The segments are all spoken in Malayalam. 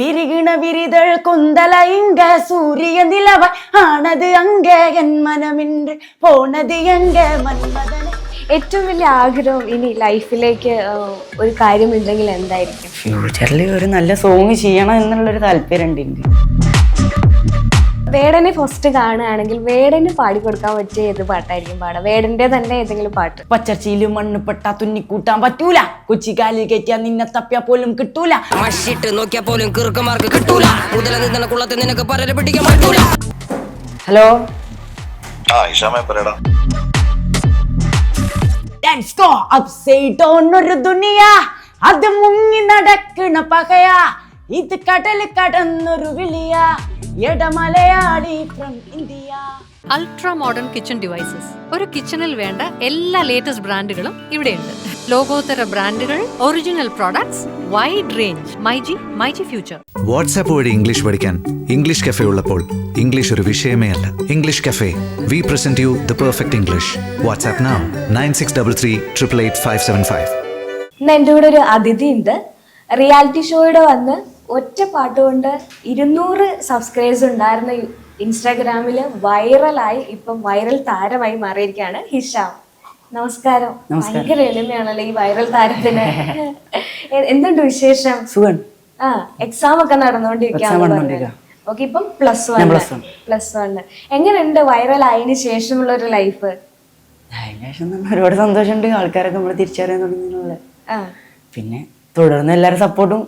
സിരികിണ വിരിതൾ കുന്തല ഇങ്ക സൂര്യ നിലവ ആണത് അങ്ക എൻ മനമിണ്ട് പോണത് എങ്ക മന്മദന. ഏറ്റവും വലിയ ആഗ്രഹം ഇനി ലൈഫിലേക്ക് ഒരു ഒരു കാര്യമുണ്ടെങ്കിൽ എന്തായിരിക്കും? ഫ്യൂച്ചറിൽ ഒരു നല്ല സോങ് ചെയ്യണം എന്നുള്ളൊരു താല്പര്യം ഉണ്ട് എനിക്ക്. വേടനെ ഫസ്റ്റ് കാണുകയാണെങ്കിൽ വേടന് പാടിക്കൊടുക്കാൻ പറ്റിയ ഏത് പാട്ടായിരിക്കും പാടാം വേടന്റെ തന്നെ ഏതെങ്കിലും പാട്ട്? പച്ചർച്ചയിൽ മണ്ണ് പെട്ടാ തുന്നിക്കൂട്ടാൻ പറ്റൂല. കൊച്ചിക്കാലിൽ കയറ്റിയാ നിന്നെ തപ്പിയാ പോലും കിട്ടൂല. മഷിട്ട് നോക്കിയാ പോലും കിറുക്കന്മാർക്ക് കിട്ടൂല. മുതല നിന്ന നിനക്ക് പരരെ പിടിക്കാൻ പറ്റൂല. ഹലോ? ആ ഇഷാമേ പറയടാ. ലെറ്റ്സ് ഗോ അപ്സൈഡ് ഡൗൺ ഒരു ദുനിയ. അത് മുങ്ങി നടക്കണ പകയാ. ഇത് കടൽ കടന്നൊരു വിളിയ. എടമലയാളി from India. Ultra modern kitchen devices ഒരു കിച്ചണിൽ വേണ്ട എല്ലാ ലേറ്റസ്റ്റ് ബ്രാൻഡുകളും ഇവിടെയുണ്ട്. ലോകോത്തര ബ്രാൻഡുകൾ original products wide range myG myG future WhatsApp വഴി ഇംഗ്ലീഷ് പഠിക്കാൻ ഇംഗ്ലീഷ് കഫേ ഉള്ളപ്പോൾ ഇംഗ്ലീഷ് ഒരു വിഷയമേ അല്ല. English cafe we present you the perfect English WhatsApp now nine six double three triple eight five seven five ഇന്ന് എന്റെ കൂടെ ഒരു അതിഥി ഉണ്ട് റിയാലിറ്റി ഷോയുടെ വന്ന് ഒറ്റ പാട്ടുകൊണ്ട് ഇരുന്നൂറ് സബ്സ്ക്രൈബേഴ്സ് ഉണ്ടായിരുന്ന ഇൻസ്റ്റാഗ്രാമിൽ വൈറലായി ഇപ്പം വൈറൽ താരമായി മാറിയിരിക്കുകയാണ് ഹിഷാം. നമസ്കാരം. ഭയങ്കര എളിമയാണല്ലോ ഈ വൈറൽ താരത്തിന്. എന്തുണ്ട് വിശേഷം? ആ എക്സാം ഒക്കെ നടന്നുകൊണ്ടിരിക്കുകയാണ് ഓക്കെ ഇപ്പം പ്ലസ് വൺ. പ്ലസ് വൺ എങ്ങനെയുണ്ട് വൈറൽ ആയതിനു ശേഷമുള്ള ഒരു ലൈഫ് ഒരുപാട് സന്തോഷമുണ്ട്. ആൾക്കാരൊക്കെ നമ്മൾ തിരിച്ചറിയാൻ തുടങ്ങിയുള്ള പിന്നെ തുടർന്ന് എല്ലാവരും സപ്പോർട്ടും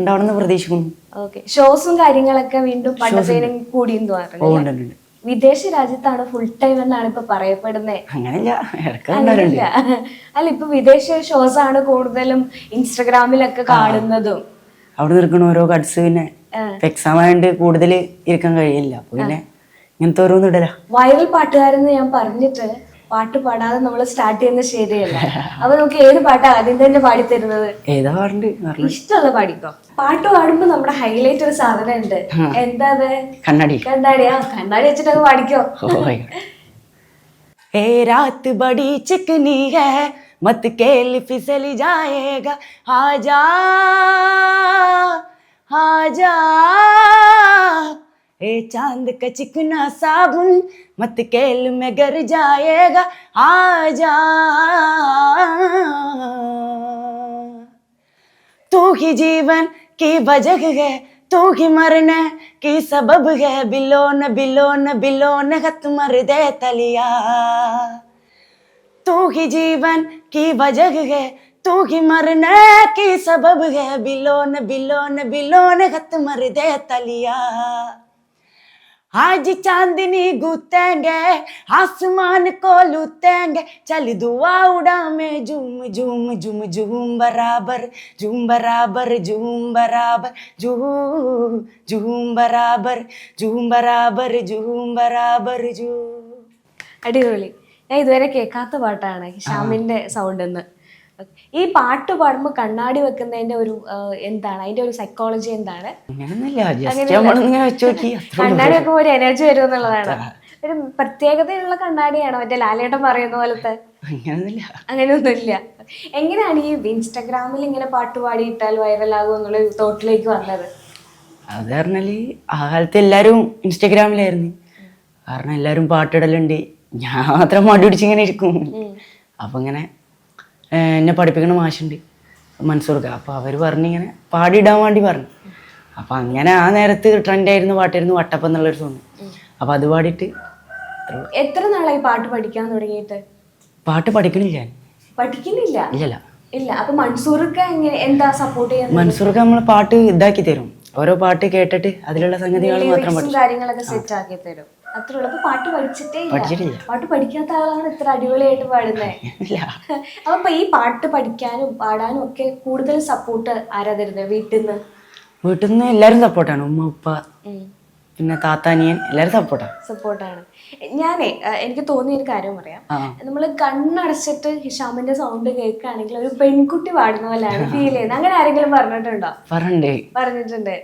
ഉണ്ടാവണമെന്ന് പ്രതീക്ഷിക്കുന്നു. ഓക്കെ ഷോസും കാര്യങ്ങളൊക്കെ വീണ്ടും പണ്ടത്തേനും ഉണ്ട്. വിദേശ രാജ്യത്താണ് ഫുൾ ടൈം എന്നാണ് ഇപ്പൊ പറയപ്പെടുന്നത് അങ്ങനെയല്ല അല്ല ഇപ്പൊ വിദേശ ഷോസ് ആണ് കൂടുതലും ഇൻസ്റ്റഗ്രാമിലൊക്കെ കാണുന്നതും. അവിടെ നിൽക്കുന്ന ഓരോ കട്സ് പിന്നെ എക്സാം ആയതുകൊണ്ട് കൂടുതൽ ഇരിക്കാൻ കഴിയില്ല. പിന്നെ ഇങ്ങനത്തെ ഓരോന്ന് ഇടല. വൈറൽ പാട്ടുകാരെന്ന് ഞാൻ പറഞ്ഞിട്ട് പാട്ട് പാടാതെ നമ്മൾ സ്റ്റാർട്ട് ചെയ്യുന്ന ശരിയല്ല അപ്പൊ നമുക്ക് ഏത് പാട്ടാ ആദ്യം തന്നെ പാടിത്തരുന്നത്? ഏതാ പാടണ്ട്? ഇഷ്ടമുള്ള പാടിക്കോ? പാട്ട് പാടുമ്പോ നമ്മുടെ ഹൈലൈറ്റ് ഒരു സാധനം ഉണ്ട് എന്താ അത് കണ്ണാടി. കണ്ണാടി. ആ കണ്ണാടി വെച്ചിട്ടൊക്കെ പാടിക്കോ. ഏ രാത്ത് ബടി ചിക്കനി ഹേ മത് കേൽ ഫിസൽ ജായേഗ ആജാ ആജാ ए चाँद का चिकना साबुन मत केल में गर जाएगा आजा तू ही जीवन की वजह है, तू ही मरने की सबब है बिलो न बिलो न बिलो न खत मर दे तलिया। तू ही जीवन की वजह है, तू ही मरने की सबब है बिलो न बिलो न बिलो न खत मर दे तलिया। आज चांदनी गुतेंगे आसमान को लुतेंगे चल दुआ उड़ा में झूम झूम झूम झूम बराबर झूम बराबर झूम बराबर झूम झूम बराबर झूम बराबर झूम बराबर झूम അടിപൊളി ഞാൻ ഇതുവരെ കേൾക്കാത്ത പാട്ടാണ് ഹിഷാമിന്റെ സൗണ്ട് എന്ന് ഈ പാട്ട് പാടുമ്പോൾ കണ്ണാടി വെക്കുന്നതിന്റെ ഒരു എന്താണ്? അതിന്റെ ഒരു സൈക്കോളജി എന്താണ്? കണ്ണാടി വെക്കുമ്പോൾ ഒരു എനർജി വരും എന്നുള്ളതാണ്. ഒരു പ്രത്യേകതയുള്ള കണ്ണാടിയാണോ. മറ്റേ ലാലേട്ടൻ പറയുന്ന പോലത്തെ. അങ്ങനെയൊന്നുമില്ല. എങ്ങനെയാണ് ഈ ഇൻസ്റ്റാഗ്രാമിൽ ഇങ്ങനെ പാട്ട് പാടിയിട്ടാൽ വൈറലാകും എന്നുള്ള തോട്ടിലേക്ക് വന്നത്? അത് പറഞ്ഞാൽ ആ കാലത്ത് എല്ലാവരും ഇൻസ്റ്റാഗ്രാമിലായിരുന്നു. കാരണം എല്ലാവരും പാട്ടിടലുണ്ട്. ഞാൻ മാത്രം മടി പിടിച്ചിങ്ങനെ ഇരിക്കും. അപ്പൊ ഇങ്ങനെ എന്നെ പഠിപ്പിക്കണ മാഷുണ്ട് മൻസൂർക്ക്. അപ്പോൾ അവർ പറഞ്ഞിങ്ങനെ പാടിയിടാൻ വേണ്ടി പറഞ്ഞു. അപ്പോൾ അങ്ങനെ ആ നേരത്ത് ട്രെൻഡായിരുന്നു പാട്ടായിരുന്നു വട്ടപ്പം എന്നുള്ളൊരു സോങ് അപ്പൊ അത് പാടിയിട്ട് എത്ര നാളായി പാട്ട് പഠിക്കാൻ തുടങ്ങിയിട്ട്? പാട്ട് പഠിക്കണില്ല പഠിക്കുന്നില്ല? ഇല്ലല്ല. ഇല്ല. അപ്പൊ മൻസൂർക്ക് എന്താ സപ്പോർട്ട് ചെയ്യുന്നത്? മൻസൂർക്ക് നമ്മൾ പാട്ട് ഇതാക്കി തരും. ഓരോ പാട്ട് കേട്ടിട്ട് അതിലുള്ള സംഗതികൾ മാത്രം കാര്യങ്ങളൊക്കെ സെറ്റ് ആക്കി തരും. അത്രേ ഉള്ളൂ പാട്ട് പഠിച്ചിട്ടേ പഠിച്ചിട്ടില്ല. പാട്ട് പഠിക്കാത്ത ആളാണ് ഇത്ര അടിപൊളിയായിട്ട് പാടുന്നത് അപ്പൊ ഈ പാട്ട് പഠിക്കാനും പാടാനും ഒക്കെ കൂടുതൽ സപ്പോർട്ട് ആരാ തരുന്നത് വീട്ടിൽ നിന്ന് വീട്ടിൽ നിന്ന് എല്ലാരും സപ്പോർട്ടാണ് ഉമ്മ ഉപ്പ പിന്നെ താത്താനിയൻ എല്ലാരും സപ്പോർട്ടാണ് സപ്പോർട്ടാണ് ഞാനേ എനിക്ക് തോന്നിയ ഒരു കാര്യം പറയാം. നമ്മൾ നമ്മൾ കണ്ണടച്ചിട്ട് ഹിഷാമിന്റെ സൗണ്ട് കേൾക്കുകയാണെങ്കിൽ ഒരു പെൺകുട്ടി പാടുന്ന പോലെയാണ് ഫീൽ ചെയ്യുന്നത്. അങ്ങനെ ആരെങ്കിലും പറഞ്ഞിട്ടുണ്ടോ? പറഞ്ഞിട്ടുണ്ട്. പറഞ്ഞിട്ടുണ്ട്.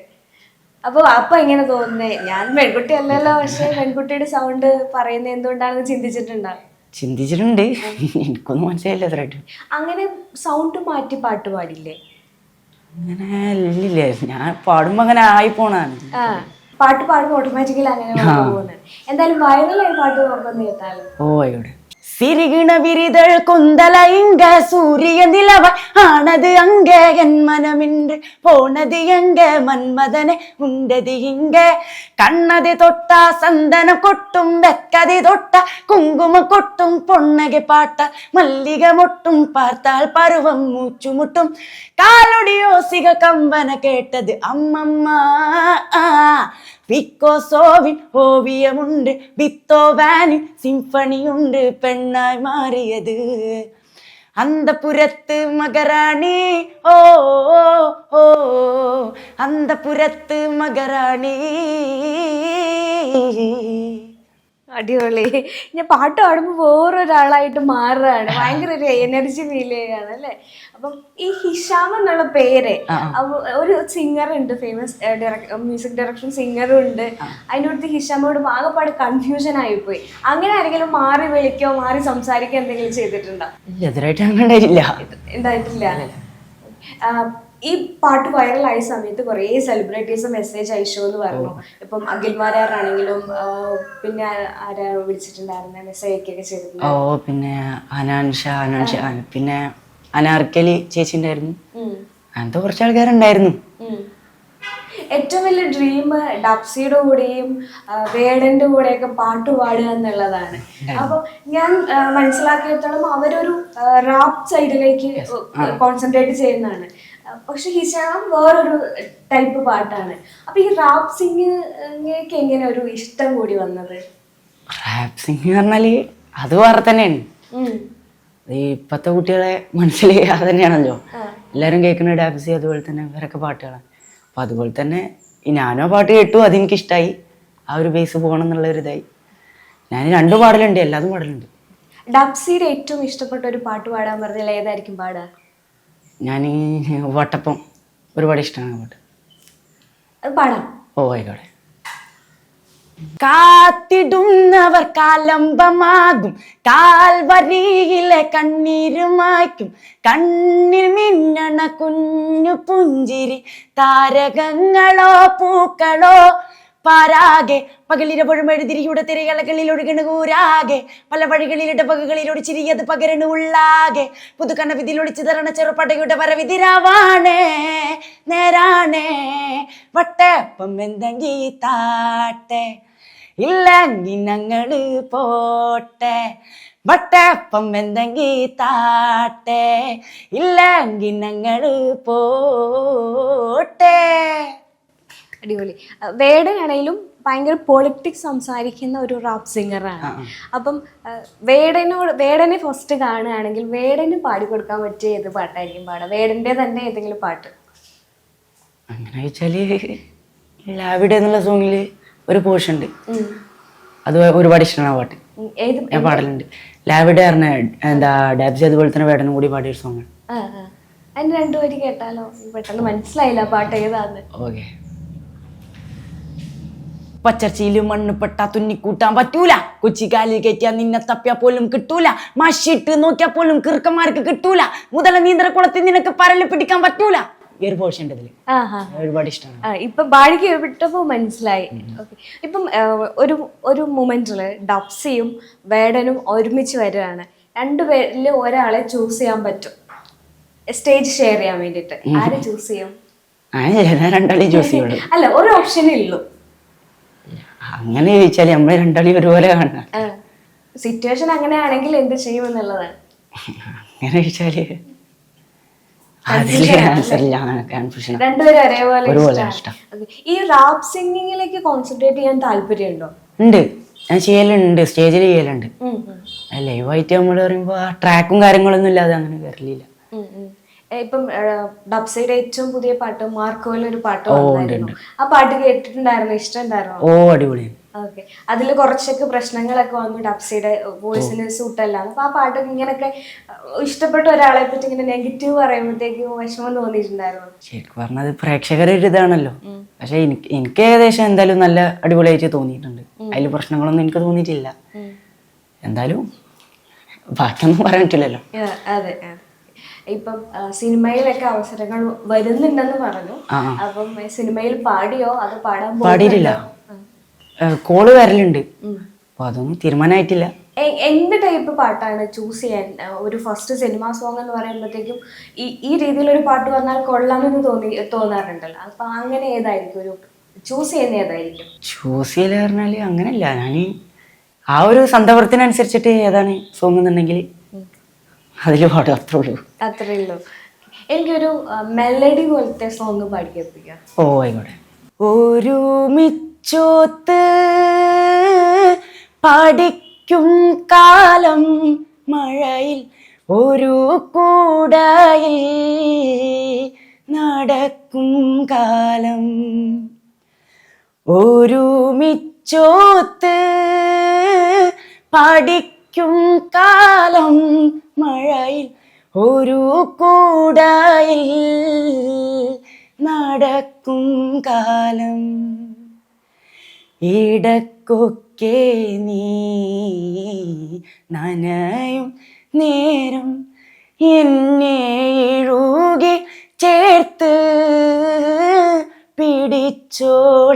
അപ്പൊ അപ്പൊ എങ്ങനെ തോന്നുന്നേ? ഞാൻ പെൺകുട്ടി അല്ലല്ലോ പക്ഷെ പെൺകുട്ടിയുടെ സൗണ്ട് പറയുന്നത് എന്തുകൊണ്ടാണെന്ന് ചിന്തിച്ചിട്ടുണ്ടോ? ചിന്തിച്ചിട്ടുണ്ട്. എനിക്കൊന്നും മനസ്സിലായില്ല അത്രയായിട്ട് അങ്ങനെ സൗണ്ട് മാറ്റി പാട്ട് പാടില്ലേ? അങ്ങനെ ഇല്ലില്ലേ. ഞാൻ പാടുമ്പോ അങ്ങനെ ആയി പോണാണ് പാട്ട് പാടുമ്പോൾ ഓട്ടോമാറ്റിക്കലി അങ്ങനെ പോകുന്നത്. എന്തായാലും വയറിലായി പാട്ട് നോക്കുന്ന കേട്ടാലും? ഓ ആയിക്കോട്ടെ. சிறுகிண விரிதழ் கொந்தலைங்க சூரிய நிலவாய் ஆனது அங்க என் மனமின்று. போனது எங்க மன்மதனே? உண்டது இங்க. கண்ணதி தொட்டா சந்தனம் கொட்டும் வெக்கதி தொட்டா குங்குமம் கொட்டும் பொன்னகை பாட்டால் மல்லிகை மொட்டும் பார்த்தால் பருவம் மூச்சு முட்டும். காலொடி யோசிக கம்பன கேட்டது அம்மம்மா പിക്കോസോവിൻ ഓവിയമുണ്ട് ബിത്തോവാനിൻ സിംഫണിയുണ്ട് പെണ്ണായി മാറിയത്. അന്തപുരത്ത് മകരാണി ഓ ഓ, അന്തപുരത്ത് മകറാണി. അടിപൊളി. ഞാൻ പാട്ട് പാടുമ്പോൾ വേറൊരാളായിട്ട് മാറുകയാണ്. ഭയങ്കര ഒരു എനർജി ഫീൽ ചെയ്യുകയാണ് അല്ലേ? അപ്പം ഈ ഹിഷാം എന്നുള്ള പേര് ഒരു സിംഗർ ഉണ്ട് ഫേമസ് മ്യൂസിക് ഡയറക്ഷൻ സിംഗറും ഉണ്ട്. അതിന്റെ അടുത്ത് ഹിഷാമോട് ആകെപ്പാട് കൺഫ്യൂഷൻ ആയിപ്പോയി. അങ്ങനെ ആരെങ്കിലും മാറി വിളിക്കോ മാറി സംസാരിക്കോ എന്തെങ്കിലും ചെയ്തിട്ടുണ്ടോ? എതിരായിട്ട് അങ്ങനെ ഉണ്ടായിട്ടില്ല. ഈ പാട്ട് വൈറലായ സമയത്ത് കുറേ സെലിബ്രിറ്റീസ് മെസ്സേജ് അയച്ചു എന്ന് പറഞ്ഞു. ഇപ്പം അഖിൽമാരാണെങ്കിലും പിന്നെ ആരാ വിളിച്ചിട്ടുണ്ടായിരുന്നു? മെസ്സേജ് അയക്കുകയൊക്കെ ചെയ്തിട്ടുണ്ട് ഓ പിന്നെ അനാൻഷ അനാൻഷ പിന്നെ അനാർക്കലി ചേച്ചി ഉണ്ടായിരുന്നു. അങ്ങനത്തെ കുറച്ച് ആൾക്കാരുണ്ടായിരുന്നു. ഏറ്റവും വലിയ ഡ്രീം ഡബ്സിയുടെ കൂടെയും വേടന്റെ കൂടെയൊക്കെ പാട്ട് പാടുക എന്നുള്ളതാണ്. അപ്പൊ ഞാൻ മനസ്സിലാക്കിയത്തോളം അവരൊരു റാപ്പ് സൈഡിലേക്ക് കോൺസെൻട്രേറ്റ് ചെയ്യുന്നതാണ്. പക്ഷെ ഹിജാം വേറൊരു ടൈപ്പ് പാട്ടാണ്. അപ്പൊ ഈ റാപ്പ് സിംഗിങ് എങ്ങനെ ഒരു ഇഷ്ടം കൂടി വന്നത്? റാപ്പ് സിംഗ് പറഞ്ഞാൽ അത് വേറെ തന്നെയാണ്. ഈ ഇപ്പത്തെ കുട്ടികളെ മനസ്സിൽ അത് തന്നെയാണല്ലോ. എല്ലാരും കേൾക്കുന്ന ഡാൻസ് അതുപോലെ തന്നെ ഇവരൊക്കെ പാട്ടുകളാണ്. അപ്പൊ അതുപോലെ തന്നെ ഈ ഞാനോ പാട്ട് കേട്ടു അതെനിക്ക് ഇഷ്ടമായി ആ ഒരു ബേസ് പോകണം എന്നുള്ള ഒരു ഇതായി. ഞാൻ രണ്ടും പാടലുണ്ട് എല്ലാതും പാടലുണ്ട്. ഡബ്സിയുടെ ഏറ്റവും ഇഷ്ടപ്പെട്ട ഒരു പാട്ട് പാടാൻ പറഞ്ഞാൽ ഏതായിരിക്കും പാടുക ഞാൻ ഈ വട്ടപ്പം ഒരുപാട് ഇഷ്ടമാണ് പാട്ട് അത് പാടാം. ഓ ആയിക്കോട്ടെ. കാത്തിടുന്നവർ കാലംബമാകും. കാൽവരിയിലെ കണ്ണീരുമായ്ക്കും കണ്ണിൽ മിന്നണ കുഞ്ഞു പുഞ്ചിരി താരകങ്ങളോ പൂക്കളോ പാരാകെ. പകലിരപ്പോഴും എഴുതിരിയുടെ തിരകളകളിൽ ഒഴുകണ കൂരാകെ പല വഴികളിൽ പകകളിലൊടി ചിരിയത് പകരണ ഉള്ളാകെ. പുതുക്കണ വിധിയിൽ ഒളിച്ചു തരണ ചെറുപടയുടെ വരവിതിരാവാണേ. നേരാണേ. വട്ടപ്പം എന്തെങ്കി താട്ടെ. ഇല്ലെങ്കിൽ ഞങ്ങൾ പോട്ടെ. വട്ടപ്പം എന്തെങ്കി താട്ടെ. ഇല്ലെങ്കിൽ ഞങ്ങൾ പോട്ടെ. അടിപൊളി. വേടനാണെങ്കിലും ഭയങ്കര പൊളിറ്റിക്സ് സംസാരിക്കുന്ന ഒരു റാപ്പ് സിംഗറാണ് അപ്പം വേടനോട് വേടനെ ഫസ്റ്റ് കാണുകയാണെങ്കിൽ വേടന് പാടിക്കൊടുക്കാൻ പറ്റിയ ഏത് പാട്ടായിരിക്കും പാടുക? വേടന്റെ തന്നെ ഏതെങ്കിലും പാട്ട്? അങ്ങനെ വെച്ചാൽ ലാവിഡേ എന്നുള്ള സോങ്ങിൽ ഒരു പോർഷൻ ഉണ്ട്. അത് ഒരുപാട് ഇഷ്ടമാണ് ആ പാട്ട്. ഞാൻ പാടലുണ്ട്. ലാവിഡേ പറഞ്ഞ എന്താ ഡാബ്സി അതുപോലെ തന്നെ വേടനും കൂടി പാടിയ ഒരു സോങ് ആ ആ. അതിന് രണ്ടുപേര് കേട്ടാലോ? പെട്ടെന്ന് മനസ്സിലായില്ല പാട്ട് ഏതാന്ന്. ഓക്കെ. പച്ചർച്ചയിൽ മണ്ണ് പെട്ടാ തുന്നിക്കൂട്ടാൻ പറ്റൂല. കൊച്ചിക്കാലിൽ കയറ്റിയാ നിന്നെ തപ്പിയാ പോലും കിട്ടൂല. മഷിട്ട് നോക്കിയാ പോലും കിറുക്കന്മാർക്ക് കിട്ടൂല. മുതല നീന്തരക്കുളത്തിൽ നിനക്ക് പരൽ പിടിക്കാൻ പറ്റൂല. ഈ ഒരു പോർഷൻ ഉണ്ട് ഇതിൽ. ആ ആ ഒരുപാട് ഇഷ്ടമാണ് ആ ഇപ്പൊ ബാഴിക്ക് വിട്ടപ്പോ മനസ്സിലായി. ഇപ്പം ഒരു ഒരു മൊമെന്റിൽ ഡബ്സിയും വേടനും ഒരുമിച്ച് വരികയാണ്. രണ്ടുപേരിൽ ഒരാളെ ചൂസ് ചെയ്യാൻ പറ്റും. സ്റ്റേജ് ഷെയർ ചെയ്യാൻ വേണ്ടിട്ട് ആരെ ചൂസ് ചെയ്യും? അല്ല ഒരു ഓപ്ഷനേ ഉള്ളൂ അങ്ങനെ ചോദിച്ചാൽ നമ്മൾ രണ്ടാളി ഒരുപോലെ കാണണം സിറ്റുവേഷൻ അങ്ങനെയാണെങ്കിൽ എന്ത് ചെയ്യുമെന്നുള്ളതാണ് അങ്ങനെ ചോദിച്ചാൽ. ഈ റാപ്പ് സിംഗിങ്ങിലേക്ക് കോൺസെൻട്രേറ്റ് ചെയ്യാൻ താല്പര്യമുണ്ടോ? ഉണ്ട്. ഞാൻ ചെയ്യലുണ്ട് സ്റ്റേജിൽ ചെയ്യലുണ്ട്. ലൈവായിട്ട് നമ്മൾ പറയുമ്പോൾ ആ ട്രാക്കും കാര്യങ്ങളൊന്നും ഇല്ലാതെ അങ്ങനെ കയറില്ല ഇപ്പം ഡബ്സൈഡ് ഏറ്റവും പുതിയ പാട്ട് മാർക്കോയിൽ ഒരു പാട്ട് വന്നായിരുന്നു. ആ പാട്ട് കേട്ടിട്ടുണ്ടായിരുന്നു? ഇഷ്ടമുണ്ടായിരുന്നു? ഓ അടിപൊളി. ഓക്കെ. അതിൽ കുറച്ചൊക്കെ പ്രശ്നങ്ങളൊക്കെ വന്നു ഡബ്സൈഡ് വോയിസിന് സൂട്ടല്ല അപ്പൊ ആ പാട്ട് ഇങ്ങനൊക്കെ ഇഷ്ടപ്പെട്ട ഒരാളെ പറ്റി ഇങ്ങനെ നെഗറ്റീവ് പറയുമ്പോഴത്തേക്ക് വിഷമം തോന്നിയിട്ടുണ്ടായിരുന്നു? ശരിക്കും പറഞ്ഞത് പ്രേക്ഷകരുടെ ഒരു ഇതാണല്ലോ. പക്ഷെ എനിക്ക് എനിക്ക് ഏകദേശം എന്തായാലും നല്ല അടിപൊളിയായിട്ട് തോന്നിയിട്ടുണ്ട്. അതിൽ പ്രശ്നങ്ങളൊന്നും എനിക്ക് തോന്നിയിട്ടില്ല. എന്തായാലും ബാക്കിയൊന്നും പറയാൻ പറ്റില്ലല്ലോ അതെ. ഇപ്പം സിനിമയിലൊക്കെ അവസരങ്ങൾ വരുന്നുണ്ടെന്ന് പറഞ്ഞു. അപ്പം സിനിമയിൽ പാടിയോ? അത് പാടാൻ പാടിയിട്ടില്ല. പോകുന്നുണ്ടോ? കോൾ വരലുണ്ട്. അപ്പൊ അതൊന്നും തീരുമാനമായിട്ടില്ല എന്ത് ടൈപ്പ് പാട്ടാണ് ചൂസ് ചെയ്യാൻ ഒരു ഫസ്റ്റ് സിനിമ സോങ് എന്ന് പറയുമ്പോഴത്തേക്കും ഈ ഈ രീതിയിലൊരു പാട്ട് വന്നാൽ കൊള്ളാമെന്ന് തോന്നി തോന്നാറുണ്ടല്ലോ. അപ്പൊ അങ്ങനെ ഏതായിരിക്കും? ഒരു ചൂസ് ചെയ്യുന്ന ഏതായിരിക്കും? ചൂസ് ചെയ്യാൻ പറഞ്ഞാൽ അങ്ങനെയല്ല ഞാൻ ആ ഒരു സന്ദർഭത്തിനനുസരിച്ചിട്ട് ഏതാണ് സോങ് എന്നുണ്ടെങ്കിൽ അതിൽ പാടും അത്രേ ഉള്ളൂ അത്രേ ഉള്ളൂ എനിക്കൊരു മെലഡി പോലത്തെ സോങ് പാടി കേൾപ്പിക്കാം ഓ ആയിക്കോട്ടെ. ഒരു മിച്ചോത്ത് പഠിക്കും കാലം മഴയിൽ ഒരു കൂടായി നടക്കും കാലം. ഒരു മിച്ചോത്ത് പഠിക്കും കാലം മഴയിൽ ഒരു കൂടയിൽ നടക്കും കാലം. ഇടക്കൊക്കെ നീ നനയും നേരം എന്നെ ഇഴുകി ചേർത്ത് പിടിച്ചോളല്ലേ.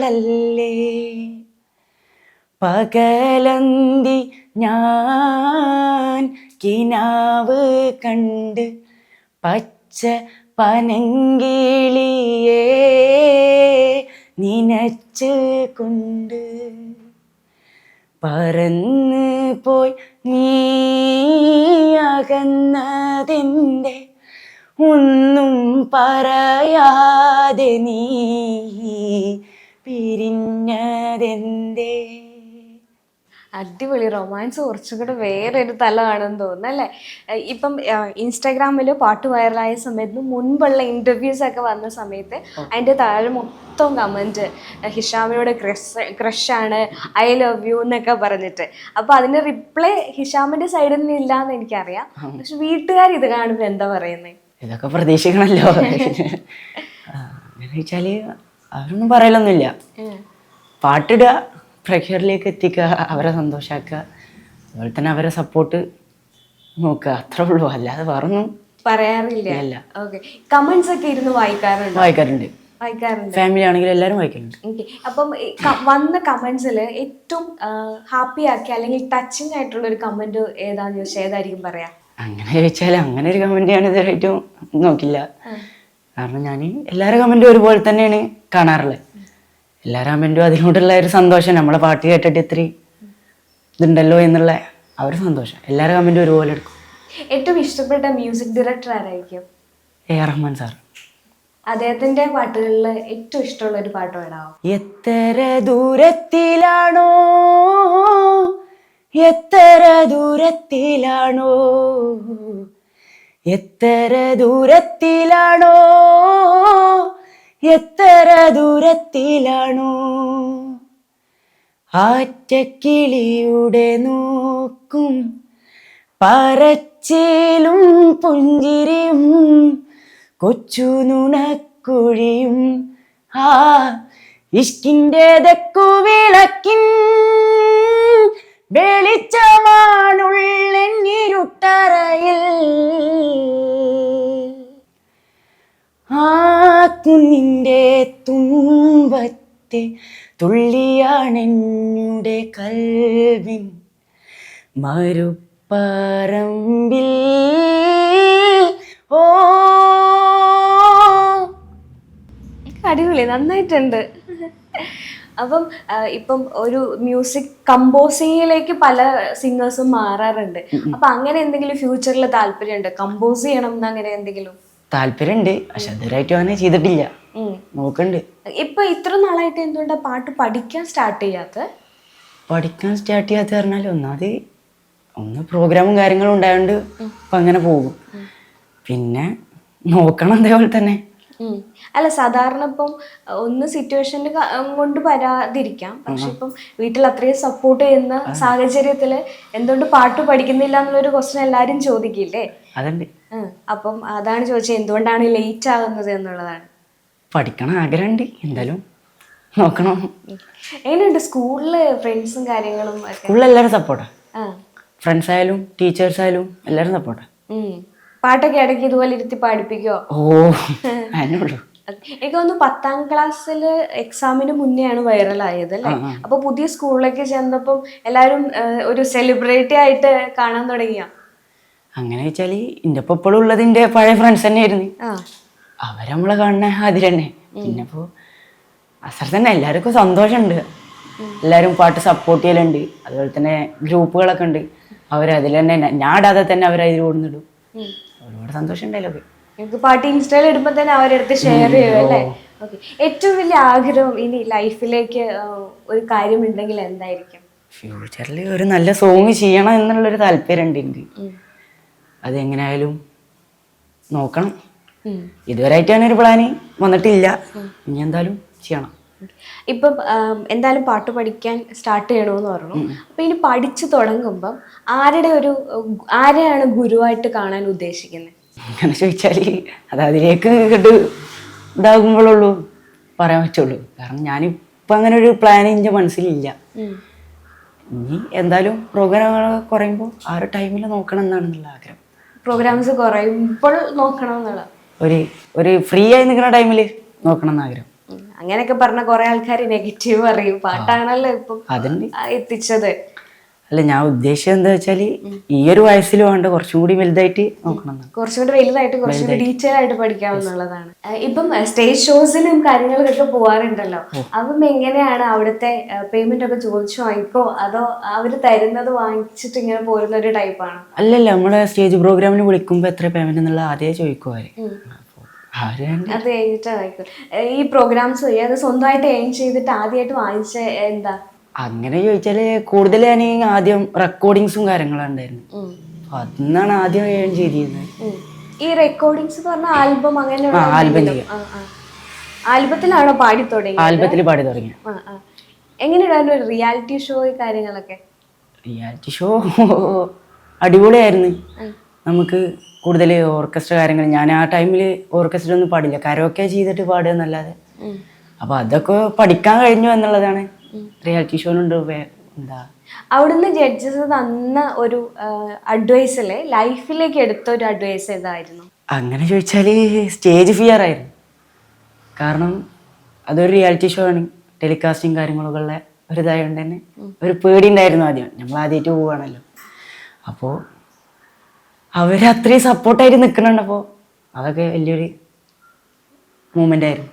പകലന്തി ഞാൻ കിനാവ് കണ്ട് പച്ച പനങ്കിളിയേ നിനച്ച് കൊണ്ട് പറന്ന് പോയി നീ അകന്നതിന്റെ ഒന്നും പറയാതെ നീ പിരിഞ്ഞതെന്തേ? അടിപൊളി റൊമാൻസ് കുറച്ചും കൂടെ വേറെ ഒരു തലമാണെന്ന് തോന്നുന്നു അല്ലേ? ഇപ്പം ഇൻസ്റ്റാഗ്രാമിൽ പാട്ട് വൈറലായ സമയത്ത് മുൻപുള്ള ഇന്റർവ്യൂസ് ഒക്കെ വന്ന സമയത്ത് അതിന്റെ താഴെ മൊത്തം കമന്റ് ഹിഷാമിനോട് ക്രഷ് ക്രഷാണ് ഐ ലവ് യു എന്നൊക്കെ പറഞ്ഞിട്ട്. അപ്പോൾ അതിന് റിപ്ലൈ ഹിഷാമിന്റെ സൈഡിൽ നിന്ന് ഇല്ല എന്ന് എനിക്കറിയാം പക്ഷെ വീട്ടുകാർ ഇത് കാണുമ്പോൾ എന്താ പറയുന്നത് ഇതൊക്കെ പ്രതീക്ഷിക്കണമല്ലോ. ആ, അങ്ങനെ വെച്ചാൽ അവരൊന്നും പറയലൊന്നുമില്ല. പാട്ടിടുക പ്രേക്ഷകരിലേക്ക് എത്തിക്കുക അവരെ സന്തോഷാക്കുക. അതുപോലെ തന്നെ അവരെ സപ്പോർട്ട് നോക്കുക. അത്രേ ഉള്ളൂ. അല്ലാതെ വേറൊന്നും പറയാറില്ല. ഓക്കെ കമന്റ്സ് ഒക്കെ ഇരുന്ന് വായിക്കാറുണ്ട്? വായിക്കാറുണ്ട്. വായിക്കാറുണ്ട്? ഫാമിലി ആണെങ്കിലും എല്ലാവരും വായിക്കുന്നുണ്ട് ഓക്കെ അപ്പം ഈ ക- വന്ന കമന്റ്സിൽ ഏറ്റവും ഹാപ്പി ആക്കി അല്ലെങ്കിൽ ടച്ചിങ് ആയിട്ടുള്ള ഒരു കമന്റ് ഏതാന്ന് ചോദിച്ചാൽ ഏതായിരിക്കും പറയാ? അങ്ങനെ ചോദിച്ചാൽ അങ്ങനെ ഒരു കമന്റ് ഞാൻ ഇതുവരെയായിട്ടും നോക്കില്ല. കാരണം ഞാൻ എല്ലാവരും കമന്റും ഒരുപോലെ തന്നെയാണ് കാണാറുള്ളത്. എല്ലാ കമന്റും അതിനോടുള്ള ഒരു സന്തോഷം. നമ്മളെ പാട്ട് കേട്ടിട്ട് ഇത്രയും ഇതുണ്ടല്ലോ എന്നുള്ള ആ ഒരു സന്തോഷം. എല്ലാവരും കമന്റും ഒരുപോലെ എടുക്കും. ഏറ്റവും ഇഷ്ടപ്പെട്ട മ്യൂസിക് ഡയറക്ടർ ആരായിരിക്കും? എ ആർ റഹ്മാൻ സാർ അദ്ദേഹത്തിന്റെ പാട്ടുകളിൽ ഏറ്റവും ഇഷ്ടമുള്ള ഒരു പാട്ട് വേണോ എത്ര ദൂരത്തിലാണോ എത്ര ദൂരത്തിലാണോ എത്ര ദൂരത്തിലാണോ എത്ര ദൂരത്തിലാണോ? ആറ്റക്കിളിയുടെ നോക്കും പറച്ചിലും പുഞ്ചിരിയും കൊച്ചു നുണക്കുഴിയും. ആ ഇഷ്കിന്റെ തെക്കു വിളക്കിൻ വെളിച്ചമാണുള്ളെന്നിരുട്ടറയിൽ. ആ കുന്നിന്റെ തുമ്പത്തെ തുള്ളിയാണെന്നുടെ കൽവിൻ മറുപ്പറമ്പിൽ ഓ. അടിപൊളി നന്നായിട്ടുണ്ട്. അപ്പം ഇപ്പം ഒരു മ്യൂസിക് കമ്പോസിങ്ങിലേക്ക് പല സിംഗേഴ്സും മാറാറുണ്ട്. അപ്പൊ അങ്ങനെ എന്തെങ്കിലും ഫ്യൂച്ചറിൽ താല്പര്യമുണ്ട്? കമ്പോസ് ചെയ്യണം എന്ന് അങ്ങനെ എന്തെങ്കിലും? താല്പര്യമുണ്ട് പക്ഷെ അതുവരായിട്ട് അങ്ങനെ ചെയ്തിട്ടില്ല. നോക്കണ്ട്. ഇപ്പൊ ഇത്ര നാളായിട്ട് എന്തുകൊണ്ടാ പാട്ട് പഠിക്കാൻ സ്റ്റാർട്ട് ചെയ്യാത്ത? പഠിക്കാൻ സ്റ്റാർട്ട് ചെയ്യാത്ത പറഞ്ഞാൽ ഒന്നാമത് ഒന്ന് പ്രോഗ്രാമും കാര്യങ്ങളും ഉണ്ടായതുകൊണ്ട് ഇപ്പൊ അങ്ങനെ പോകും. പിന്നെ നോക്കണം അതേപോലെ തന്നെ. അല്ല സാധാരണ ഇപ്പം ഒന്ന് സിറ്റുവേഷൻ കൊണ്ട് വരാതിരിക്കാം. പക്ഷെ ഇപ്പം വീട്ടിൽ അത്രയും സപ്പോർട്ട് ചെയ്യുന്ന സാഹചര്യത്തിൽ എന്തുകൊണ്ട് പാട്ട് പഠിക്കുന്നില്ല എന്നുള്ളൊരു ക്വസ്റ്റൻ എല്ലാരും ചോദിക്കില്ലേ? അതുണ്ട്. അപ്പം അതാണ് ചോദിച്ചത് എന്തുകൊണ്ടാണ് ലേറ്റ് ആകുന്നത് എന്നുള്ളതാണ്. പഠിക്കണം ആഗ്രഹമുണ്ട് എന്തായാലും നോക്കണം. എങ്ങനെയുണ്ട് സ്കൂളിൽ ഫ്രണ്ട്സും കാര്യങ്ങളും സ്കൂളിൽ എല്ലാവരും സപ്പോർട്ടാ ഫ്രണ്ട്സ് ആയാലും ടീച്ചേഴ്സ് ആയാലും എല്ലാവരും സപ്പോർട്ട് പാട്ടൊക്കെ ഇടയ്ക്ക് ഇതുപോലെ ഇരുത്തി പാടിപ്പിക്കോ ഓ അതിനുള്ളൂ എനിക്ക് തോന്നുന്നു പത്താം ക്ലാസ്സിൽ എക്സാമിന് മുന്നെയാണ് വൈറലായത് അല്ലേ? അപ്പൊ പുതിയ സ്കൂളിലേക്ക് ചെന്നപ്പം എല്ലാരും ഒരു സെലിബ്രിറ്റി ആയിട്ട് കാണാൻ തുടങ്ങിയ? അങ്ങനെ വെച്ചാൽ എന്റെ ഒപ്പം ഇപ്പോഴും ഉള്ളത് എന്റെ പഴയ ഫ്രണ്ട്സ് തന്നെയായിരുന്നു. ആ. അവരെ നമ്മളെ കാണുന്ന അതിൽ തന്നെ. പിന്നെ ഇപ്പോൾ അസർ തന്നെ എല്ലാവർക്കും സന്തോഷമുണ്ട്. എല്ലാവരും പാട്ട് സപ്പോർട്ട് ചെയ്യലുണ്ട്. അതുപോലെ തന്നെ ഗ്രൂപ്പുകളൊക്കെ ഉണ്ട്. അവരതിൽ തന്നെ ഞാൻ ഇടാതെ തന്നെ അവരതിൽ ഓടുന്നിടും ഒരുപാട് സന്തോഷം ഉണ്ടായാലൊക്കെ നിങ്ങൾക്ക് പാട്ട് ഇൻസ്റ്റയിൽ ഇടുമ്പോൾ തന്നെ അവരെടുത്ത് ഷെയർ ചെയ്യും അല്ലേ? ഓക്കെ ഏറ്റവും വലിയ ആഗ്രഹം ഇനി ലൈഫിലേക്ക് ഒരു എന്തായിരിക്കും? ഫ്യൂച്ചറിൽ ഒരു നല്ല സോങ് ചെയ്യണം എന്നുള്ളൊരു താല്പര്യം ഉണ്ട് എനിക്ക്. അതെങ്ങനെയായാലും നോക്കണം. ഇതുവരെയായിട്ട് അങ്ങനെ ഒരു പ്ലാന് വന്നിട്ടില്ല. ഇനി എന്തായാലും ചെയ്യണം. ഇപ്പം എന്തായാലും പാട്ട് പഠിക്കാൻ സ്റ്റാർട്ട് ചെയ്യണമെന്ന് പറഞ്ഞു. അപ്പൊ ഇനി പഠിച്ചു തുടങ്ങുമ്പം ആരുടെ ഒരു ആരെയാണ് ഗുരുവായിട്ട് കാണാൻ ഉദ്ദേശിക്കുന്നത് അങ്ങനെ ചോദിച്ചാൽ അത് അതിലേക്ക് ഇട്ട് ഇതാകുമ്പോഴുള്ളൂ പറയാൻ പറ്റുള്ളൂ. കാരണം ഞാനിപ്പോൾ അങ്ങനെ ഒരു പ്ലാൻ എന്റെ മനസ്സിലില്ല ഇനി എന്തായാലും പ്രോഗ്രാമുകളൊക്കെ കുറയുമ്പോൾ ആ ഒരു ടൈമിൽ നോക്കണം എന്നാണ് എന്നുള്ള ആഗ്രഹം. പ്രോഗ്രാംസ് കുറയുമ്പോൾ നോക്കണം എന്നുള്ള ഒരു ഒരു ഫ്രീ ആയി നിൽക്കുന്ന ടൈമിൽ നോക്കണം എന്ന് ആഗ്രഹം. അങ്ങനെയൊക്കെ പറഞ്ഞ കുറെ ആൾക്കാർ നെഗറ്റീവ് പറയും. പാട്ടാണല്ലോ ഇപ്പം എത്തിച്ചത്. അല്ല ഞാൻ ഉദ്ദേശിച്ചത് എന്താ വെച്ചാൽ ഈ ഒരു വയസ്സിൽ വേണ്ട കുറച്ചും കൂടി വലുതായിട്ട് നോക്കണം കുറച്ചുകൂടി കുറച്ചും കൂടി വലുതായിട്ട് കുറച്ചും കൂടി ഡീറ്റെയിൽ ആയിട്ട് പഠിക്കാമെന്നുള്ളതാണ് ആ, ഇപ്പം സ്റ്റേജ് ഷോസിലും കാര്യങ്ങൾക്കൊക്കെ പോവാറുണ്ടല്ലോ. അപ്പം എങ്ങനെയാണ് അവിടുത്തെ പേയ്മെന്റ് ഒക്കെ ചോദിച്ചു? വാങ്ങിക്കോ അതോ അവർ തരുന്നത് വാങ്ങിച്ചിട്ട് ഇങ്ങനെ പോരുന്ന ഒരു ടൈപ്പാണ് അല്ലല്ല നമ്മളെ സ്റ്റേജ് പ്രോഗ്രാമിന് വിളിക്കുമ്പോൾ എത്ര പേയ്മെന്റ് എന്നുള്ള ആദ്യമേ ചോദിക്കും അവർ. അത് കഴിഞ്ഞിട്ട് വാങ്ങിക്കും ഈ പ്രോഗ്രാംസ് വഴി അത് സ്വന്തമായിട്ട് ഏൺ ചെയ്തിട്ട് ആദ്യമായിട്ട് വാങ്ങിച്ച എന്താ? അങ്ങനെ ചോദിച്ചാൽ കൂടുതൽ ഞാൻ ആദ്യം റെക്കോർഡിങ്സും കാര്യങ്ങളും ഉണ്ടായിരുന്നു. അന്നാണ് ആദ്യം ഏൺ ചെയ്തിരുന്നത് ഈ റെക്കോർഡിങ്സ് പറഞ്ഞ ആൽബം അങ്ങനെ ആൽബം. ആൽബത്തിലാണോ പാടി തുടങ്ങി ആൽബത്തിൽ പാടി തുടങ്ങി. എങ്ങനെയുണ്ടായിരുന്നു റിയാലിറ്റി ഷോ കാര്യങ്ങളൊക്കെ? റിയാലിറ്റി ഷോ അടിപൊളിയായിരുന്നു. നമുക്ക് കൂടുതൽ ഓർക്കസ്ട്ര കാര്യങ്ങൾ ഞാൻ ആ ടൈമിൽ ഓർക്കസ്ട്ര ഒന്നും പാടില്ല. കരോക്കെ ചെയ്തിട്ട് പാടുക എന്നല്ലാതെ. അപ്പൊ അതൊക്കെ പഠിക്കാൻ കഴിഞ്ഞു എന്നുള്ളതാണ്. റിയാലിറ്റി ഷോയിലുണ്ട് എന്താ? അവിടുന്ന് ജഡ്ജസ് തന്ന ഒരു അഡ്വൈസിൽ ലൈഫിലേക്ക് എടുത്ത ഒരു അഡ്വൈസ് ഏതായിരുന്നു? അങ്ങനെ ചോദിച്ചാൽ സ്റ്റേജ് ഫിയർ ആയിരുന്നു. കാരണം അതൊരു റിയാലിറ്റി ഷോ ആണ്. ടെലികാസ്റ്റിംഗ് കാര്യങ്ങളൊക്കെ ഒരു ഇതായതുകൊണ്ട് തന്നെ ഒരു പേടി ഉണ്ടായിരുന്നു ആദ്യം. നമ്മൾ ആദ്യമായിട്ട് പോവുകയാണല്ലോ അപ്പോൾ അവർ അത്രയും സപ്പോർട്ടായിട്ട് നിൽക്കുന്നുണ്ടപ്പോൾ അതൊക്കെ വലിയൊരു മൂമെന്റ് ആയിരുന്നു.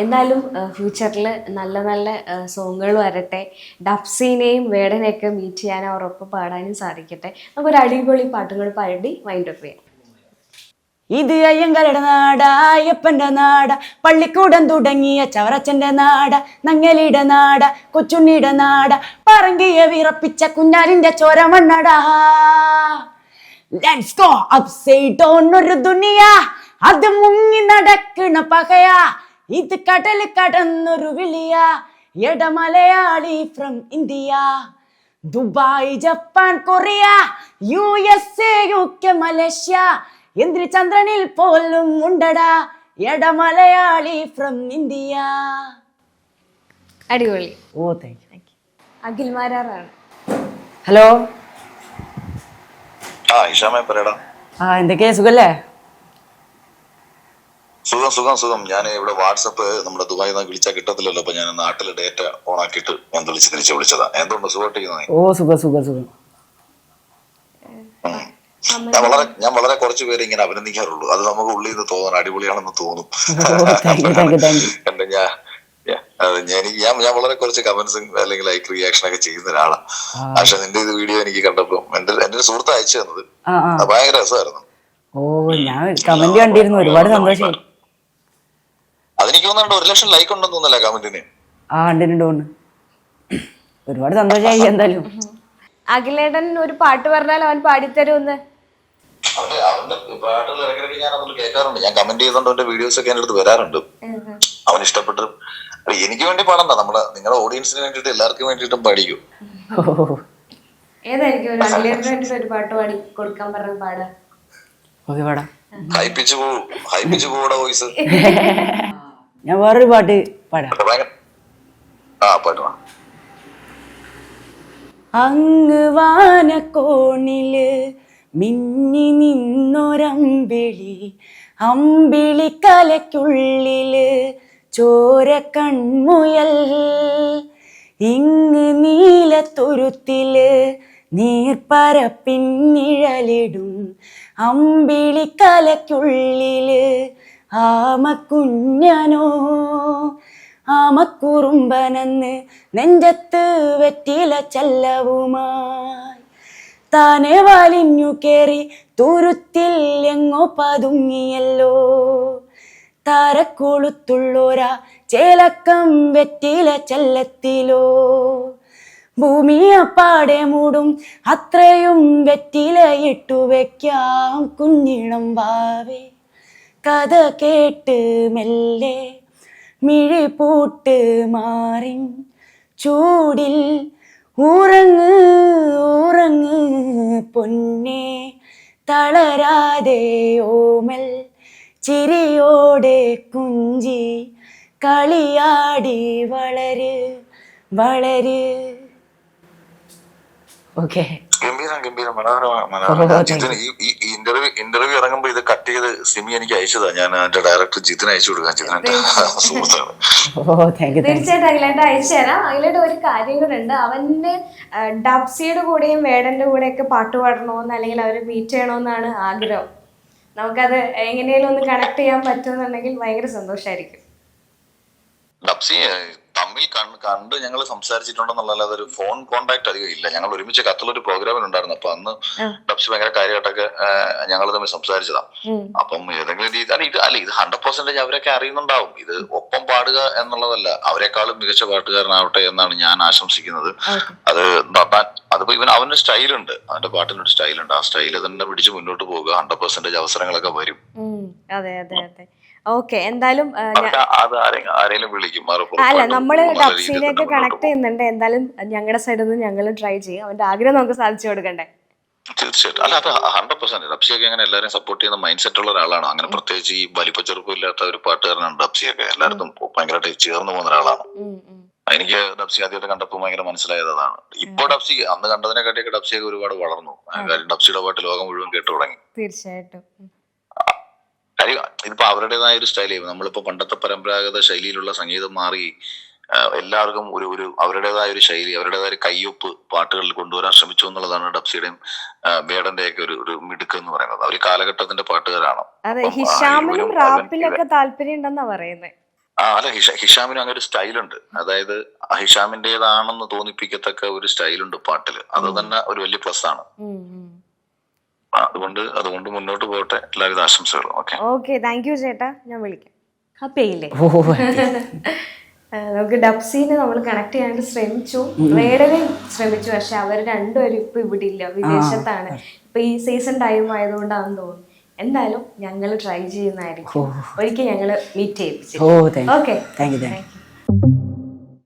എന്തായാലും ഫ്യൂച്ചറിൽ നല്ല നല്ല സോങ്ങുകൾ വരട്ടെ. ഡബ്സീനെയും വേടനെയൊക്കെ മീറ്റ് ചെയ്യാൻ അവരൊപ്പം പാടാനും സാധിക്കട്ടെ. നമുക്കൊരു അടിപൊളി പാട്ടുകൾ പാടി മൈൻഡ് ഓഫ് ചെയ്യാം. ഇത് അയ്യങ്കരുടെ നാട അയ്യപ്പന്റെ നാട പള്ളിക്കൂടം തുടങ്ങിയ ചവറച്ചന്റെ നാട നങ്ങലിയുടെ നാട കൊച്ചുണ്ണിയുടെ നാട പറങ്കിയെ വിറപ്പിച്ച കുഞ്ഞാലിന്റെ ചോരമണ്ണടാ. ലെറ്റ്സ് ഗോ ഒരു ദുനിയ അത് മുങ്ങി നടക്കണ പകയാ. ഇത് കടൽ കടന്നൊരു വിളിയ എടമലയാളി from India Dubai Japan Korea U S A U K Malaysia. എന്തിന് ചന്ദ്രനിൽ പോലും ഉണ്ടടാ എടമലയാളി ഫ്രം ഇന്ത്യ അടിപൊളി. ഓ താങ്ക് യു അഖിൽ മാരാറാണ്. ഹലോ ആ ഇഷാമേ പറയടാ. ആ എന്തൊക്കെയാ? സുഖല്ലേ? സുഖം സുഖം സുഖം. ഞാൻ ഇവിടെ വാട്സപ്പ് നമ്മുടെ ദുബായിൽ നിന്ന് വിളിച്ചാൽ കിട്ടത്തില്ലല്ലോ അപ്പൊ ഞാൻ നാട്ടിലെ ഡേറ്റ ഓൺ ആക്കിയിട്ട് ഞാൻ വിളിച്ച് തിരിച്ച് വിളിച്ചതാ. എന്തുകൊണ്ട് സുഖമായിട്ടിരിക്കുന്നേ ഓ സുഖം സുഖം സുഖം. ഞാൻ വളരെ ഞാൻ വളരെ കുറച്ച് പേര് ഇങ്ങനെ അഭിനന്ദിക്കാറുള്ളൂ. അത് നമുക്ക് ഉള്ളിൽ നിന്ന് തോന്നണം അടിപൊളിയാണെന്ന് തോന്നും. എന്റെ ഞാൻ ഞാൻ- ഞാൻ വളരെ കുറച്ച് കമന്റ്സും അല്ലെങ്കിൽ ലൈക്ക് റിയാക്ഷൻ ഒക്കെ ചെയ്യുന്ന ഒരാളാണ് പക്ഷെ നിന്റെ ഇത് വീഡിയോ എനിക്ക് കണ്ടപ്പോ എന്റെ എന്റെ ഒരു സുഹൃത്ത് അയച്ചു തന്നത്. ഭയങ്കര രസമായിരുന്നു. ഓ ഞാൻ കമന്റ് കണ്ടിരുന്നു. ഒരുപാട് സന്തോഷമായി. അതെനിക്ക് തോന്നുന്നുണ്ട് ഒരു ലക്ഷം ലൈക്ക് ഉണ്ടെന്ന് തോന്നല്ലേ കമന്റിന് ആ ഉണ്ട് ഒരുപാട് സന്തോഷമായി എന്തായാലും. അഖിലേട്ടൻ ഒരു പാട്ട് പറഞ്ഞാൽ അവൻ പാടിത്തരുമെന്ന്. അവന്റെ അവന്റെ പാട്ടുകൾ ഇടയ്ക്കിടയ്ക്ക് ഞാൻ കേൾക്കാറുണ്ട്. ഞാൻ കമന്റ് ചെയ്തോണ്ട് അവന്റെ വീഡിയോസ് ഒക്കെ എന്റെ അടുത്ത് വരാറുണ്ട്. അവൻ ഇഷ്ടപ്പെട്ട് അല്ല, എനിക്ക് വേണ്ടി പാടണ്ട. നമ്മൾ നിങ്ങളുടെ ഓഡിയൻസിന് വേണ്ടിയിട്ട് എല്ലാവർക്കും വേണ്ടിയിട്ടും പാടിക്കും. ഏതായിരിക്കും ഒരു അഖിലേട്ടന് ഒരു പാട്ട് പാടി കൊടുക്കാൻ പറഞ്ഞ പാട്? ഓക്കെ പാടാ ഹൈപ്പിച്ച് പോവും ഹൈപ്പിച്ച് പോടെ വോയിസ് ഞാൻ വേറൊരു പാട്ട് പാടാം. അങ്ങ് വാനക്കോണിൽ മിന്നി നിന്നൊരമ്പിളി അമ്പിളി കലയ്ക്കുള്ളിൽ ചോര കൺമുയൽ ഇങ്ങ് നീലത്തുരുത്തിൽ നീർപ്പരപ്പിന്നിഴലിടും അമ്പിളി കലയ്ക്കുള്ളിൽ ആമക്കുഞ്ഞനോ ആമക്കുറുമ്പനെന്ന് നെഞ്ചത്ത് വെറ്റില ചെല്ലവുമായി. താനെ വലിഞ്ഞു കേറി തുരുത്തിൽ എങ്ങോ പതുങ്ങിയല്ലോ. താരക്കൊളുത്തുള്ളോരാ ചേലക്കം വെറ്റില ചെല്ലത്തിലോ. ഭൂമിയപ്പാടെ മൂടും അത്രയും വെറ്റില ഇട്ടു വെക്കാം കുഞ്ഞിണം വാവേ. കഥ കേട്ട് മെല്ലെ മിഴി പൂട്ട് മാറിൻ ചൂടിൽ ഉറങ്ങ് ഉറങ്ങ് പൊന്നെ തളരാതെ ഓമൽ ചിരിയോടെ കുഞ്ചി കളിയാടി വളര് വളര്. ഓക്കെ ഗംഭീരം ഗംഭീരം മനോഹരമാണ് മനോഹരമാണ് ജിതിൻ ഈ ഇന്റർവ്യൂ ഇന്റർവ്യൂ ഇറങ്ങുമ്പോ ഇത് കട്ട് ചെയ്ത് സിമി എനിക്ക് അയച്ചതാ. ഞാൻ എന്റെ ഡയറക്ടർ ജിതിന് അയച്ചു കൊടുക്കാൻ ജിതിന് സുഹൃത്താണ്. തീർച്ചയായിട്ടും അഖിലേട്ട അയച്ചു തരാം. അഖിലേട്ട ഒരു കാര്യം കൂടെ ഉണ്ട്. അവന്റെ ഡബ്സിയുടെ കൂടെയും വേടന്റെ കൂടെയൊക്കെ പാട്ട് പാടണമെന്ന് അല്ലെങ്കിൽ അവരെ മീറ്റ് ചെയ്യണമെന്നാണ് ആഗ്രഹം. നമുക്കത് എങ്ങനെയെങ്കിലും ഒന്ന് കണക്ട് ചെയ്യാൻ പറ്റുമെന്നുണ്ടെങ്കിൽ ഭയങ്കര സന്തോഷമായിരിക്കും ഡബ്സി തമ്മിൽ കണ്ട് ഞങ്ങൾ സംസാരിച്ചിട്ടുണ്ടെന്നുള്ളതല്ലാതെ ഒരു ഫോൺ കോണ്ടാക്ട് അധികം ഇല്ല. ഞങ്ങൾ ഒരുമിച്ച് കത്തലൊരു പ്രോഗ്രാമിൽ ഉണ്ടായിരുന്നു. അപ്പൊ അന്ന് ഡബ്സ് ഭയങ്കര കാര്യമായിട്ടൊക്കെ ഞങ്ങൾ തമ്മിൽ സംസാരിച്ചതാ. അപ്പം ഏതെങ്കിലും രീതി അല്ല ഇത് അല്ല ഇത് ഹൺഡ്രഡ് പെർസെന്റേജ് അവരൊക്കെ അറിയുന്നുണ്ടാവും. ഇത് ഒപ്പം പാടുക എന്നുള്ളതല്ല. അവരെക്കാളും മികച്ച പാട്ടുകാരനാവട്ടെ എന്നാണ് ഞാൻ ആശംസിക്കുന്നത്. അത് അതിപ്പോ ഇവൻ അവന്റെ സ്റ്റൈലുണ്ട്. അവന്റെ പാട്ടിനൊരു സ്റ്റൈലുണ്ട്. ആ സ്റ്റൈൽ തന്നെ പിടിച്ച് മുന്നോട്ട് പോകുക ഹൺഡ്രഡ് പെർസെന്റേജ് അവസരങ്ങളൊക്കെ വരും. അതെ അതെ അതെ. ഓക്കെ എന്തായാലും അല്ല നമ്മൾ ഡബ്സിനെയൊക്കെ കണക്ട്. ചെയ്യുന്നുണ്ട്. എന്തായാലും ഞങ്ങളുടെ സൈഡിൽ നിന്ന് ഞങ്ങൾ ട്രൈ ചെയ്യും. അവന്റെ ആഗ്രഹം നമുക്ക് സാധിച്ചു കൊടുക്കണ്ടേ? തീർച്ചയായിട്ടും. അല്ല അത് ഹൺഡ്രഡ് പെർസെന്റ് ഡബ്സിയൊക്കെ അങ്ങനെ എല്ലാവരും സപ്പോർട്ട് ചെയ്യുന്ന മൈൻഡ് സെറ്റ് ഉള്ള ഒരാളാണ്. അങ്ങനെ പ്രത്യേകിച്ച് ഈ വലിപ്പച്ചെറുപ്പം ഇല്ലാത്ത ഒരു പാട്ടുകാരനാണ് ഡബ്സിയൊക്കെ എല്ലായിടത്തും ഭയങ്കരമായിട്ട് ചേർന്ന് പോകുന്ന ഒരാളാണ്. എനിക്ക് ഡബ്സി ആദ്യമായിട്ട് കണ്ടപ്പോൾ ഭയങ്കര മനസ്സിലായത് അതാണ്. ഇപ്പൊ ഡബ്സി അന്ന് കണ്ടതിനെക്കാട്ടിയൊക്കെ ഡബ്സിയൊക്കെ ഒരുപാട് വളർന്നു. കാര്യം ഡബ്സിയുടെ പാട്ട് ലോകം മുഴുവൻ കേട്ടു തുടങ്ങി. തീർച്ചയായിട്ടും. കാര്യം ഇതിപ്പോ അവരുടേതായ ഒരു സ്റ്റൈൽ നമ്മളിപ്പോ പണ്ടത്തെ പരമ്പരാഗത ശൈലിയിലുള്ള സംഗീതം മാറി എല്ലാവർക്കും ഒരു ഒരു അവരുടേതായ ഒരു ശൈലി അവരുടേതായ ഒരു കയ്യൊപ്പ് പാട്ടുകളിൽ കൊണ്ടുവരാൻ ശ്രമിച്ചു എന്നുള്ളതാണ് ഡബ്സിയുടെയും ബേഡന്റെ ഒക്കെ ഒരു ഒരു മിടുക്ക് എന്ന് പറയുന്നത്. അവർ കാലഘട്ടത്തിന്റെ പാട്ടുകാരാണ്. അതെ ഹിഷാമിനും റാപ്പിലൊക്കെ താല്പര്യം ഉണ്ടെന്നാ പറയുന്നത് ആ അല്ല ഹിഷ ഹിഷാമിന് അങ്ങനെ ഒരു സ്റ്റൈലുണ്ട്. അതായത് ഹിഷാമിന്റേതാണെന്ന് തോന്നിപ്പിക്കത്തക്ക ഒരു സ്റ്റൈലുണ്ട് പാട്ടിൽ. അത് തന്നെ ഒരു വലിയ പ്ലസ് ആണ് അതുകൊണ്ട് അതുകൊണ്ട് മുന്നോട്ട് പോകട്ടെ. എല്ലാവിധ ആശംസകളും. ഓക്കെ. ഓക്കെ താങ്ക് യു ചേട്ടാ. ഞാൻ വിളിക്കാം. ഹാപ്പിയില്ലേ നമുക്ക് ഡബ്സീനെ നമ്മൾ കണക്ട് ചെയ്യാനായിട്ട് ശ്രമിച്ചു. റേഡനെ ശ്രമിച്ചു. പക്ഷെ അവർ രണ്ടുപേരും ഇപ്പൊ ഇവിടെ ഇല്ല വിദേശത്താണ് ഇപ്പൊ ഈ സീസൺ ടൈം ആയതുകൊണ്ടാണെന്ന് തോന്നുന്നു. എന്തായാലും ഞങ്ങൾ ട്രൈ ചെയ്യുന്നതായിരിക്കും. ഒരിക്കൽ ഞങ്ങൾ meet ചെയ്യിപ്പിച്ചു okay thank you thank you